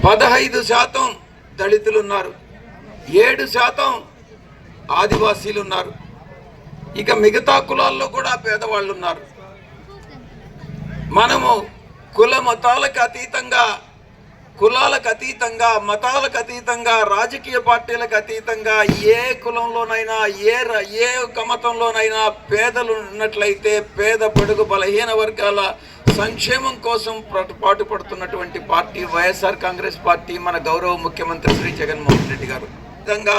పదహైదు శాతం దళితులు ఉన్నారు ఏడు శాతం ఆదివాసీలు ఉన్నారు ఇక మిగతా కులాల్లో కూడా పేదవాళ్ళు ఉన్నారు మనము కుల మతాలకు అతీతంగా కులాలకు అతీతంగా మతాలకు అతీతంగా రాజకీయ పార్టీలకు అతీతంగా ఏ కులంలోనైనా ఏ ర- ఏ ఒక మతంలోనైనా పేదలు ఉన్నట్లయితే పేద పడుగు బలహీన వర్గాల సంక్షేమం కోసం పాటుపడుతున్నటువంటి పార్టీ వైఎస్ఆర్ కాంగ్రెస్ పార్టీ మన గౌరవ ముఖ్యమంత్రి శ్రీ జగన్మోహన్ రెడ్డి గారు. విధంగా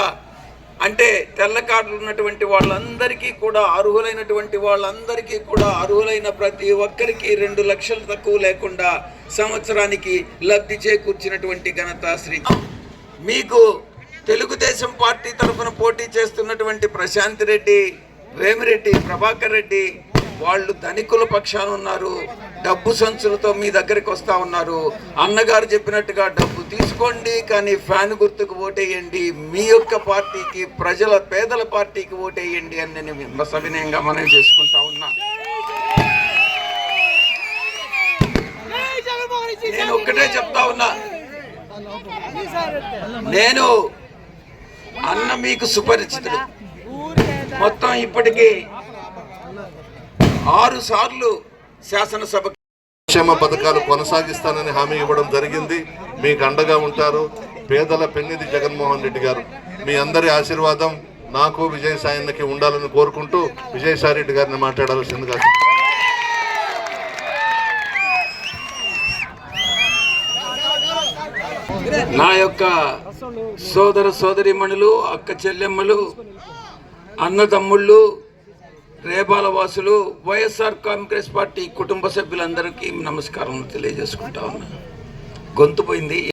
అంటే తెల్ల కార్డులు ఉన్నటువంటి వాళ్ళందరికీ కూడా అర్హులైనటువంటి వాళ్ళందరికీ కూడా అర్హులైన ప్రతి ఒక్కరికి రెండు లక్షలు తక్కువ లేకుండా సంవత్సరానికి లబ్ధి చేకూర్చినటువంటి ఘనత శ్రీ మీకు తెలుగుదేశం పార్టీ తరఫున పోటీ చేస్తున్నటువంటి ప్రశాంత్ రెడ్డి వేమిరెడ్డి ప్రభాకర్ రెడ్డి వాళ్ళు ధనికుల పక్షాన ఉన్నారు డబ్బు సంచులతో మీ దగ్గరికి వస్తా ఉన్నారు. అన్నగారు చెప్పినట్టుగా డబ్బు తీసుకోండి కానీ ఫ్యాన్ గుర్తుకు ఓటేయండి. మీ యొక్క పార్టీకి ప్రజల పేదల పార్టీకి ఓటేయండి అని నేను సవినయంగా మనం చేసుకుంటా ఉన్నా. నేను ఒక్కటే చెప్తా ఉన్నా. నేను అన్న మీకు సుపరిచితుడు. మొత్తం ఇప్పటికీ ఆరు సార్లు శాసనసభ సంక్షేమ పథకాలు కొనసాగిస్తానని హామీ ఇవ్వడం జరిగింది. మీకు అండగా ఉంటారు పేదల పెన్నిధి జగన్మోహన్ రెడ్డి గారు. మీ అందరి ఆశీర్వాదం నాకు విజయసాయన్నకి ఉండాలని కోరుకుంటూ విజయసాయి రెడ్డి గారిని మాట్లాడాల్సిందిగా నా యొక్క సోదర సోదరిమణులు అక్క చెల్లెమ్మలు అన్నదమ్ముళ్ళు రేపాల వాసులు వైఎస్ఆర్ కాంగ్రెస్ పార్టీ కుటుంబ సభ్యులందరికీ నమస్కారం తెలియజేసుకుంటా ఉన్నా. గొంతు పోయింది.